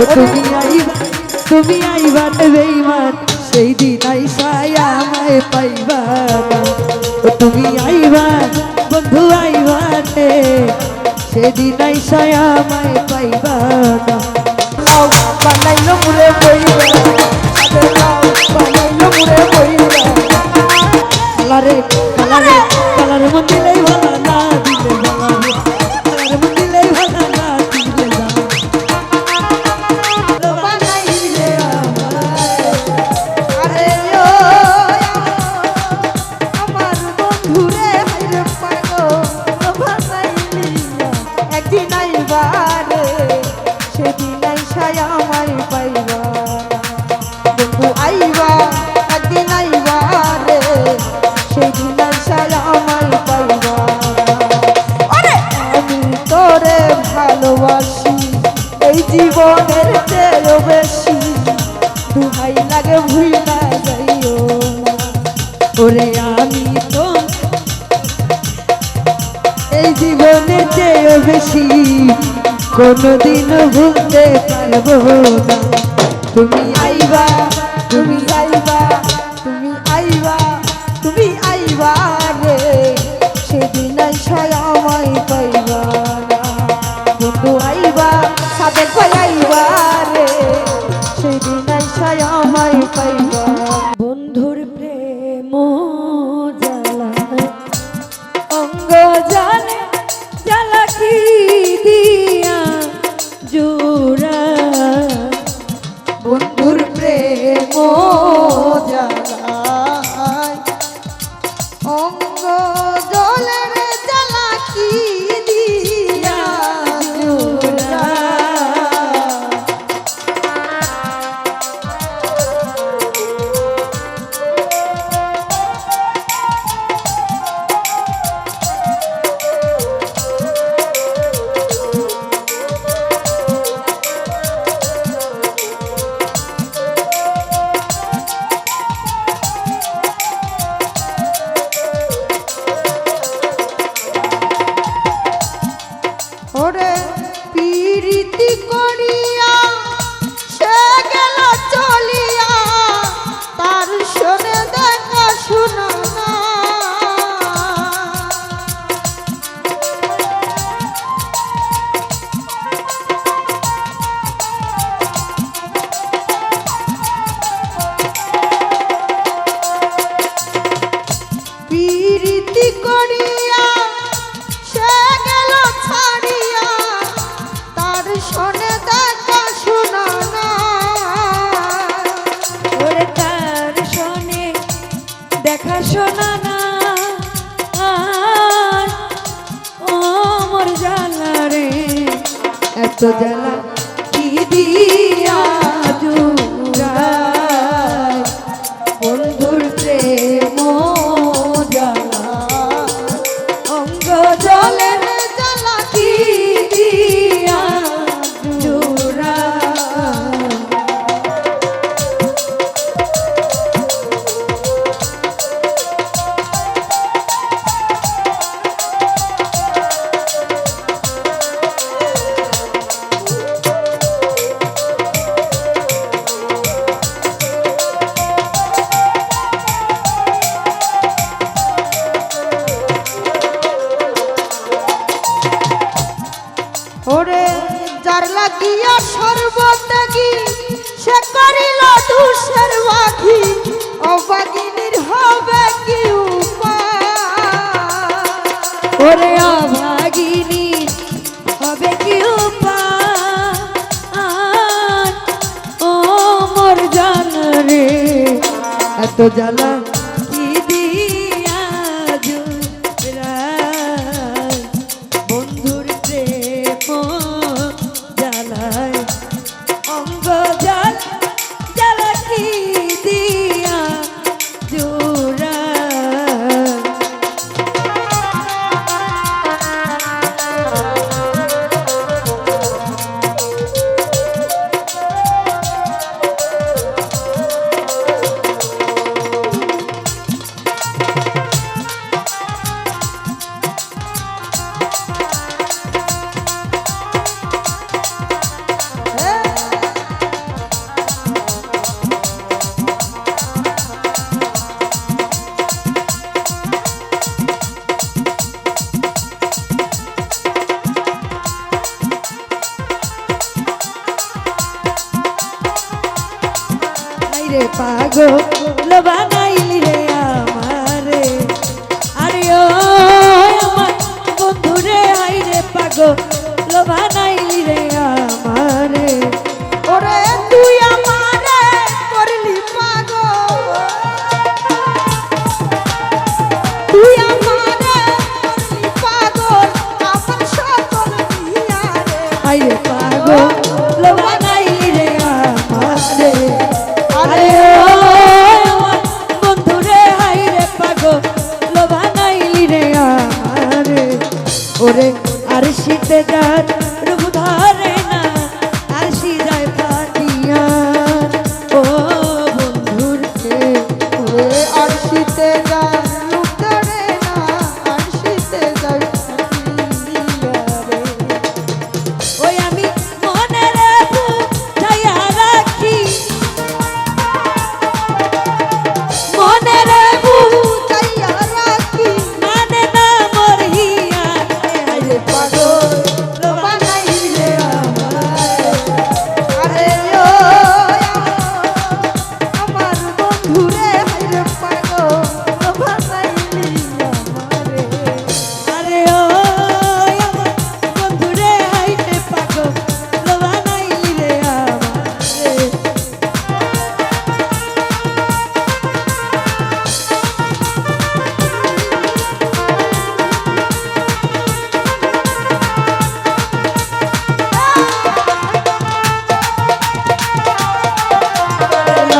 ও তুমি আইবা তুমি আইবা বেইমান সেই দিন আইসাই আমায় পাইবা ও তুমি আইবা বন্ধু আইবা সেদিন আইসাই আমায় পাইবা বানাইল মুরে বইবা বানাইল মুরে বইবা কালারে কালারে কালারে মন্দিরে ভালা। ওরে আমি তো এই জীবনে চেয়ে বেশি কোনোদিন ভুলতে পারব না। তুমি আইবা তুমি আইবা তুমি আইবা তুমি আইবা রে। সেদিন সয়াময় পাইবা বন্ধু, আইবা সাথে পাইবা तो जला আর শীতে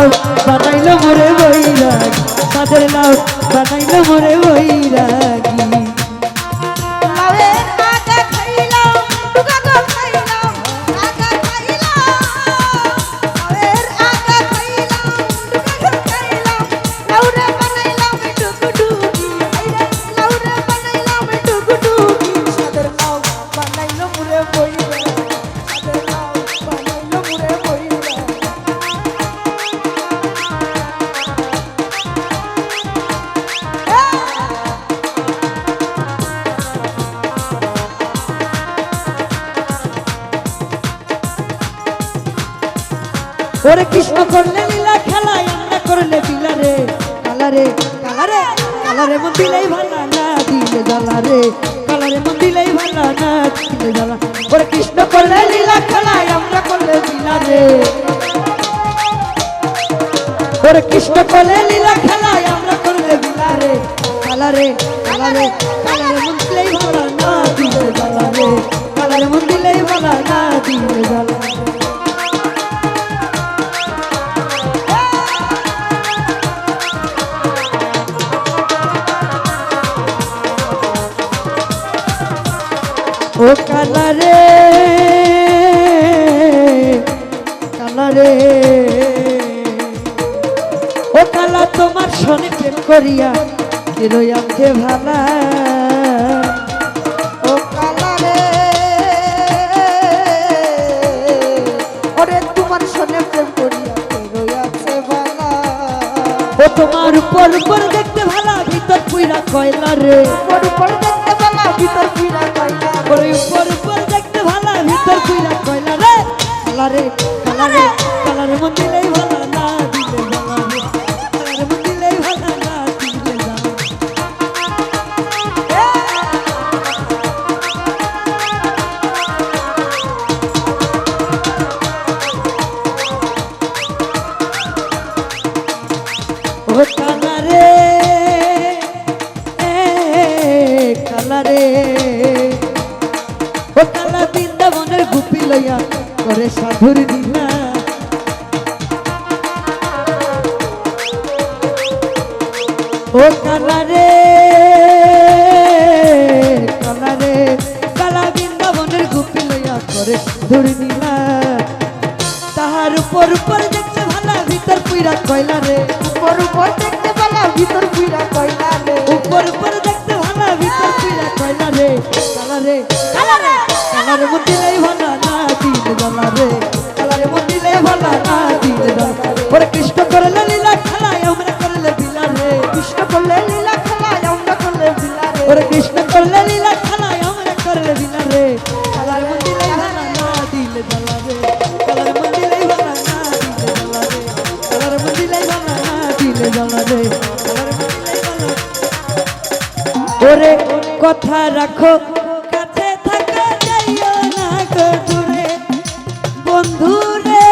লাউ বানাইলো মোরে বৈরাগ। তাদের লাউ বানাইলো মোরে বৈরাগী। ওরে কৃষ্ণ করলে লীলা খেলায় আমরা করলে বিলারে কালারে কালারে কালারে মন দিলেই ভালা না দিলে জ্বালারে কালারে মন দিলেই ভালা না দিলে জ্বালা ওরে কৃষ্ণ করলে লীলা খেলায় আমরা করলে বিলারে ওরে কৃষ্ণ করলে লীলা খেলায় আমরা করলে বিলারে কালারে কালারে কালারে মন দিলেই ভালা না দিলে জ্বালারে কালারে মন দিলেই ভালা না দিলে জ্বালারে ও কালারে কালারে ও কালা তোমার শনি প্রেম করিয়া রইয়াছে ভালা। ও কালারে ওরে তোমার সনে প্রেম করিয়া রইয়াছে বালা ও তোমার উপর উপর দেখতে ভালা ভিতর পুইরা কয়লা রে। উপর উপর দেখতে বালা ভিতর ওর উপর ভালা কয়লা রে কালারে কালারে কালারে মন লইয়া করে সাধুর দিনা। ও কালারে কালারে কালা বৃন্দাবনের গুপি লইয়া করে সাধুর দিনা। তাহার উপর উপর দেখতে ভালা ভিতর পুইরা কয়লা রে। উপর উপর দেখতে বালা ভিতর ওরে কথা রাখো, কাছে থাকা যাইও না গো দূরে। বন্ধু রে,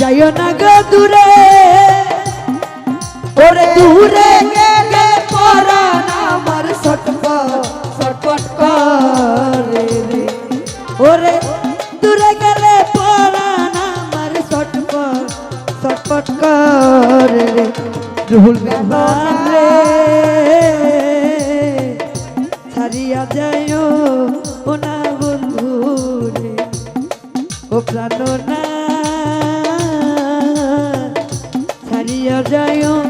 যাইও না গো দূরে। ওরে দূরে গেলে পরাণ আমার ছটপট ছটপট করে রে। ওরে দূরে গেলে পরাণ আমার ছটপট ছটপট করে রে। রুহুল মেহমান ছাড়িয়া যায় ও না বন্ধু রে ও প্রাণ না ছাড়িয়া যাইও